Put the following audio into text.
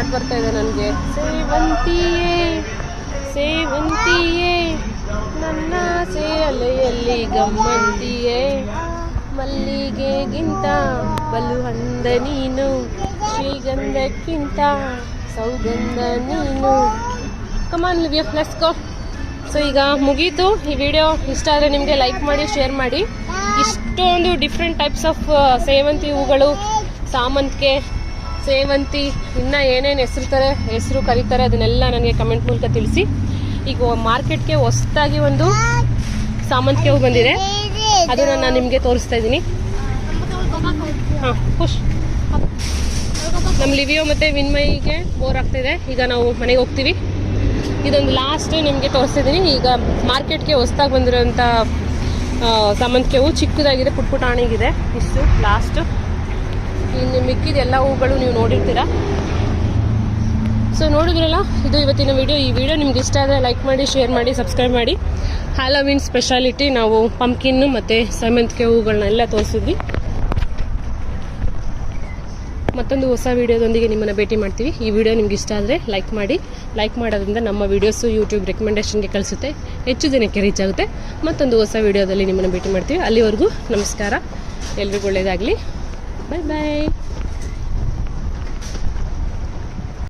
ಹಾಡು ಬರ್ತಾ ಇದೆ ನನಗೆ. ಸೇವಂತಿಯೇ ಸೇವಂತಿಯೇ, ನನ್ನ ಸೇಲೆಯಲ್ಲಿ ಗಮ್ಮಂತಿಯೇ. ಮಲ್ಲಿಗೆಗಿಂತ ಬಲು ಹಂದ ನೀನು, ಶ್ರೀಗಂಧಕ್ಕಿಂತ ಸೌಗಂಧ ನೀನು. ಕಮಾನ್ ಲಿವ್ಯ ಗೋ ಸೊ ಈಗ ಮುಗೀತು ಈ ವಿಡಿಯೋ ಇಷ್ಟ ಆದರೆ ನಿಮಗೆ ಲೈಕ್ ಮಾಡಿ ಶೇರ್ ಮಾಡಿ. ಇಷ್ಟೊಂದು ಡಿಫ್ರೆಂಟ್ ಟೈಪ್ಸ್ ಆಫ್ ಸೇವಂತಿ ಹೂಗಳು, ಸಾಮಂತಿಗೆ. ಸೇವಂತಿ, ಇನ್ನು ಏನೇನು ಹೆಸರುತ್ತಾರೆ ಹೆಸರು ಕರೀತಾರೆ, ಅದನ್ನೆಲ್ಲ ನನಗೆ ಕಮೆಂಟ್ ಮೂಲಕ ತಿಳಿಸಿ. ಈಗ ಮಾರ್ಕೆಟ್ಗೆ ಹೊಸದಾಗಿ ಒಂದು ಸಾಮಂತಿಗೆ ಹೂ ಬಂದಿದೆ. ಅದನ್ನು ನಾನು ನಿಮಗೆ ತೋರಿಸ್ತಾ ಇದ್ದೀನಿ. ಹಾಂ ನಮ್ಮ ಲಿವಿಯೋ ಮತ್ತು ವಿನ್ಮಯಿಗೆ ಬೋರ್ ಆಗ್ತಿದೆ. ಈಗ ನಾವು ಮನೆಗೆ ಹೋಗ್ತೀವಿ. ಇದೊಂದು ಲಾಸ್ಟ್ ನಿಮಗೆ ತೋರಿಸ್ತಿದ್ದೀನಿ ಈಗ ಮಾರ್ಕೆಟ್ಗೆ ಹೊಸದಾಗಿ ಬಂದಿರೋಂಥ ಸಾಮಂತಿಗೆ ಹೂ ಚಿಕ್ಕದಾಗಿದೆ ಪುಟ್ ಪುಟಾಣಿಗಿದೆ ಇಷ್ಟು ಲಾಸ್ಟ್ ಇನ್ನು ಮಿಕ್ಕಿದ ಎಲ್ಲ ಹೂಗಳು ನೀವು ನೋಡಿರ್ತೀರ? ಸೊ ನೋಡಿದ್ರಲ್ಲ, ಇದು ಇವತ್ತಿನ ವಿಡಿಯೋ ಈ ವಿಡಿಯೋ ನಿಮ್ಗೆ ಇಷ್ಟ ಆದರೆ ಲೈಕ್ ಮಾಡಿ ಶೇರ್ ಮಾಡಿ ಸಬ್ಸ್ಕ್ರೈಬ್ ಮಾಡಿ. ಹ್ಯಾಲೋವಿನ್ ಸ್ಪೆಷಾಲಿಟಿ ನಾವು ಪಂಪ್ಕಿನ್ನು ಮತ್ತು ಸೇವಂತಿಗೆ ಹೂಗಳನ್ನೆಲ್ಲ ತೋರಿಸಿದ್ವಿ. ಮತ್ತೊಂದು ಹೊಸ ವಿಡಿಯೋದೊಂದಿಗೆ ನಿಮ್ಮನ್ನು ಭೇಟಿ ಮಾಡ್ತೀವಿ. ಈ ವಿಡಿಯೋ ನಿಮ್ಗೆ ಇಷ್ಟ ಆದರೆ ಲೈಕ್ ಮಾಡಿ. ಲೈಕ್ ಮಾಡೋದ್ರಿಂದ ನಮ್ಮ ವೀಡಿಯೋಸು ಯೂಟ್ಯೂಬ್ ರೆಕಮೆಂಡೇಷನ್ಗೆ ಕಳಿಸುತ್ತೆ. ಹೆಚ್ಚು ಜನಕ್ಕೆ ರೀಚ್ ಆಗುತ್ತೆ. ಮತ್ತೊಂದು ಹೊಸ ವಿಡಿಯೋದಲ್ಲಿ ನಿಮ್ಮನ್ನು ಭೇಟಿ ಮಾಡ್ತೀವಿ. ಅಲ್ಲಿವರೆಗೂ ನಮಸ್ಕಾರ. ಎಲ್ರಿಗೂ ಒಳ್ಳೆಯದಾಗಲಿ 拜拜。